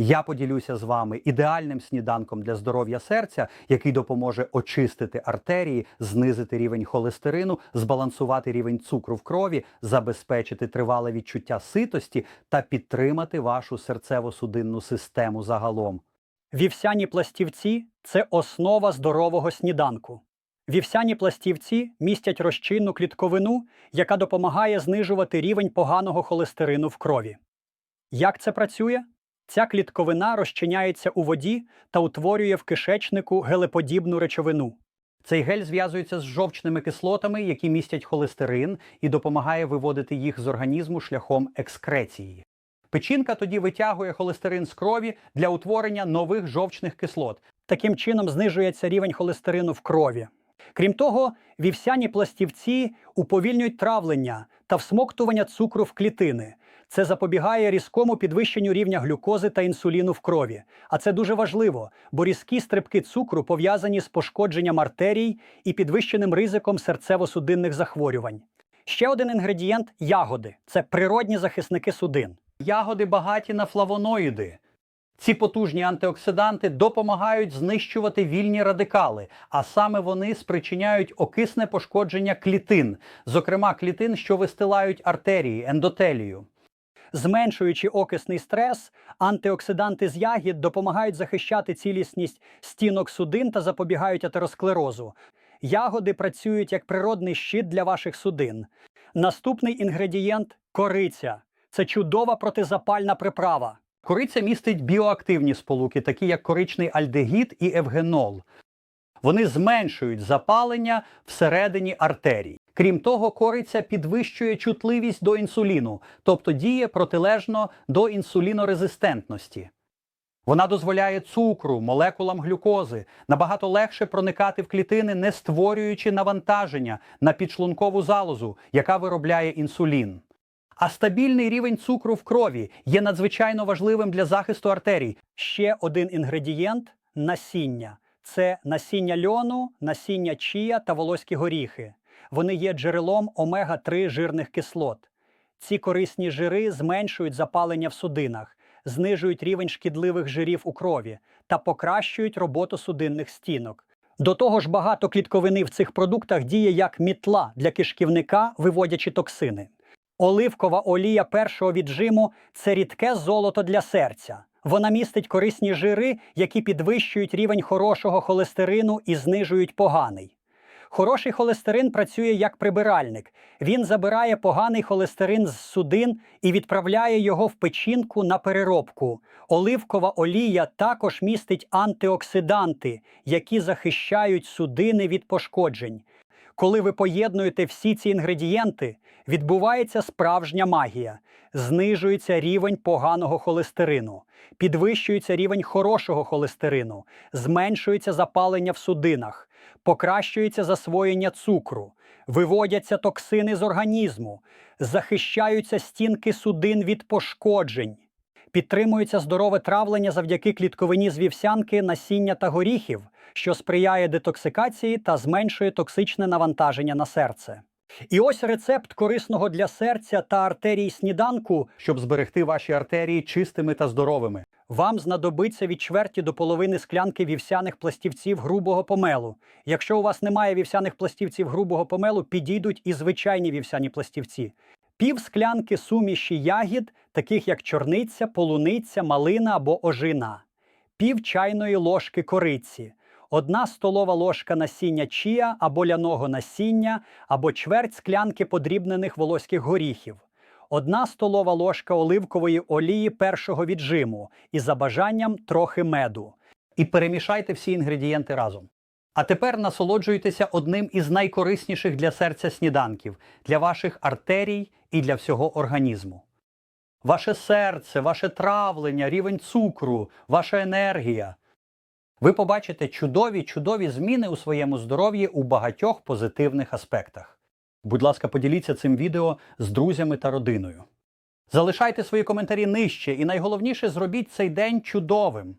Я поділюся з вами ідеальним сніданком для здоров'я серця, який допоможе очистити артерії, знизити рівень холестерину, збалансувати рівень цукру в крові, забезпечити тривале відчуття ситості та підтримати вашу серцево-судинну систему загалом. Вівсяні пластівці це основа здорового сніданку. Вівсяні пластівці містять розчинну клітковину, яка допомагає знижувати рівень поганого холестерину в крові. Як це працює? Ця клітковина розчиняється у воді та утворює в кишечнику гелеподібну речовину. Цей гель зв'язується з жовчними кислотами, які містять холестерин, і допомагає виводити їх з організму шляхом екскреції. Печінка тоді витягує холестерин з крові для утворення нових жовчних кислот. Таким чином знижується рівень холестерину в крові. Крім того, вівсяні пластівці уповільнюють травлення та всмоктування цукру в клітини. Це запобігає різкому підвищенню рівня глюкози та інсуліну в крові. А це дуже важливо, бо різкі стрибки цукру пов'язані з пошкодженням артерій і підвищеним ризиком серцево-судинних захворювань. Ще один інгредієнт ягоди це природні захисники судин. Ягоди багаті на флавоноїди. Ці потужні антиоксиданти допомагають знищувати вільні радикали, а саме вони спричиняють окисне пошкодження клітин, зокрема клітин, що вистилають артерії, ендотелію. Зменшуючи окисний стрес, антиоксиданти з ягід допомагають захищати цілісність стінок судин та запобігають атеросклерозу. Ягоди працюють як природний щит для ваших судин. Наступний інгредієнт кориця. Це чудова протизапальна приправа. Кориця містить біоактивні сполуки, такі як коричний альдегід і евгенол. Вони зменшують запалення всередині артерій. Крім того, кориця підвищує чутливість до інсуліну, тобто діє протилежно до інсулінорезистентності. Вона дозволяє цукру, молекулам глюкози набагато легше проникати в клітини, не створюючи навантаження на підшлункову залозу, яка виробляє інсулін. А стабільний рівень цукру в крові є надзвичайно важливим для захисту артерій. Ще один інгредієнт насіння. Це насіння льону, насіння чія та волоські горіхи. Вони є джерелом омега-3 жирних кислот. Ці корисні жири зменшують запалення в судинах, знижують рівень шкідливих жирів у крові та покращують роботу судинних стінок. До того ж, багато клітковини в цих продуктах діє як мітла для кишківника, виводячи токсини. Оливкова олія першого віджиму це рідке золото для серця. Вона містить корисні жири, які підвищують рівень хорошого холестерину і знижують поганий. Хороший холестерин працює як прибиральник. Він забирає поганий холестерин з судин і відправляє його в печінку на переробку. Оливкова олія також містить антиоксиданти, які захищають судини від пошкоджень. Коли ви поєднуєте всі ці інгредієнти, відбувається справжня магія. Знижується рівень поганого холестерину, підвищується рівень хорошого холестерину, зменшується запалення в судинах, покращується засвоєння цукру, виводяться токсини з організму, захищаються стінки судин від пошкоджень. Підтримується здорове травлення завдяки клітковині з вівсянки, насіння та горіхів, що сприяє детоксикації та зменшує токсичне навантаження на серце. І ось рецепт корисного для серця та артерій сніданку. щоб зберегти ваші артерії чистими та здоровими. Вам знадобиться від чверті до половини склянки вівсяних пластівців грубого помелу. Якщо у вас немає вівсяних пластівців грубого помелу, підійдуть і звичайні вівсяні пластівці. Пів склянки суміші ягід, таких як чорниця, полуниця, малина або ожина, пів чайної ложки кориці, одна столова ложка насіння чія або ляного насіння, або чверть склянки подрібнених волоських горіхів, одна столова ложка оливкової олії першого віджиму і за бажанням трохи меду. І перемішайте всі інгредієнти разом. А тепер насолоджуйтеся одним із найкорисніших для серця сніданків для ваших артерій і для всього організму. Ваше серце, ваше травлення, рівень цукру, ваша енергія. Ви побачите чудові, чудові зміни у своєму здоров'ї у багатьох позитивних аспектах. Будь ласка, поділіться цим відео з друзями та родиною. Залишайте свої коментарі нижче і найголовніше зробіть цей день чудовим.